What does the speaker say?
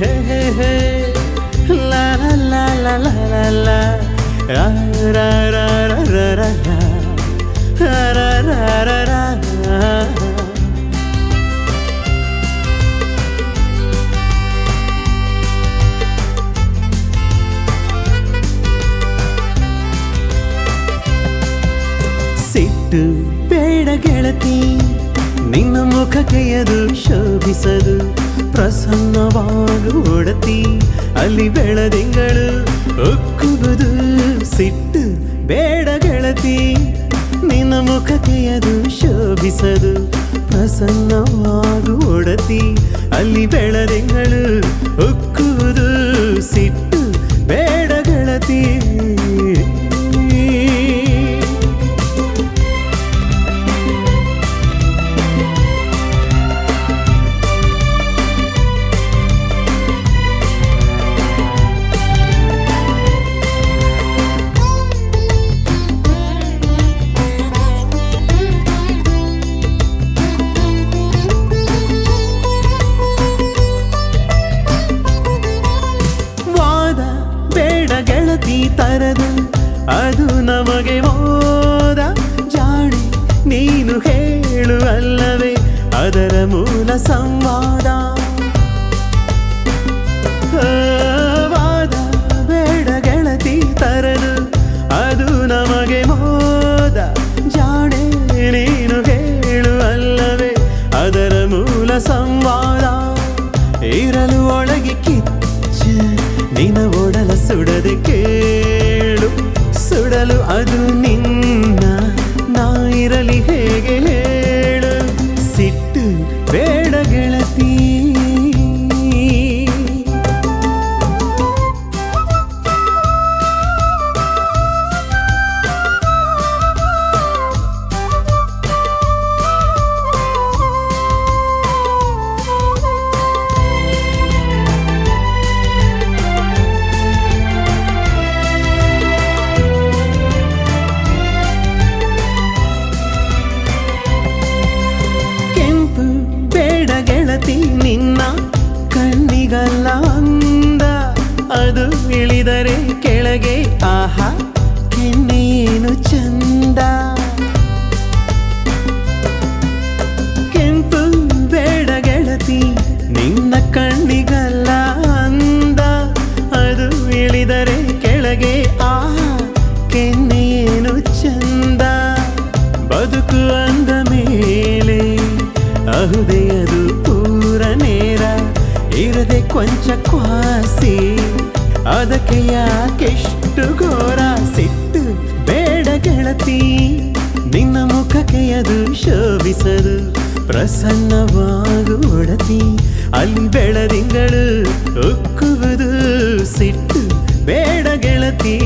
ಹೇ ಹೇ ಹೇ ಲಾ ಲಾ ಲಾ ಲಾ ಲಾ ಲಾ ಲಾ ರಾ ರಾ ರಾ ರಾ ರಾ ರಾ ರಾ. ರಾ ರಾ ರಾ ರಾ ರಾ. ಸಿಟ್ಟು ಬೇಡ ಗೆಳತಿ ಅದು ಶೋಭಿಸದು, ಪ್ರಸನ್ನವಾಗು ಒಡತಿ, ಅಲ್ಲಿ ಬೆಳದಿಂಗಳು ಒಕ್ಕುವುದು ಸಿಟ್ಟು ಬೇಡ ಗೆಳತಿ. ನಿನ್ನ ಮುಖಕೆಯದು ಶೋಭಿಸದು, ಪ್ರಸನ್ನವಾಗು ಒಡತಿ, ಅಲ್ಲಿ ಬೆಳದಿಂಗಳು ಒಕ್ಕುವುದು ತರದು ಅದು ನಮಗೆ ಓದ ಜಾಣಿ. ನೀನು ಹೇಳುವಲ್ಲವೇ ಅದರ ಮೂಲ ಸಂವಾದ. ಕೆನ್ನೇನು ಚಂದ. ಕೆಂಪು ಬೇಡ ಗೆಳತಿ ನಿನ್ನ ಕಣ್ಣಿಗಲ್ಲ ಅಂದ. ಅದು ಇಳಿದರೆ ಕೆಳಗೆ ಆ ಕೆನ್ನೇನು ಚಂದ. ಬದುಕು ಅಂದ ಮೇಲೆ ಅಹುದೆಯದು ಪೂರ ನೇರ. ಇರದೆ ಕೊಂಚ ಕ್ವಾಸಿ ಅದಕ್ಕೆ ಯಾಕೆಷ್ಟು ಘೋರ ಸಿಟ್ಟು? ಬೇಡ ಗೆಳತಿ, ನಿನ್ನ ಮುಖಕ್ಕೆ ಅದು ಶೋಭಿಸದು. ಪ್ರಸನ್ನವಾಗು ಒಡತಿ, ಅಲ್ಲಿ ಬೆಳದಿಂಗಳು ಉಕ್ಕುವುದು ಸಿಟ್ಟು. ಬೇಡ ಗೆಳತಿ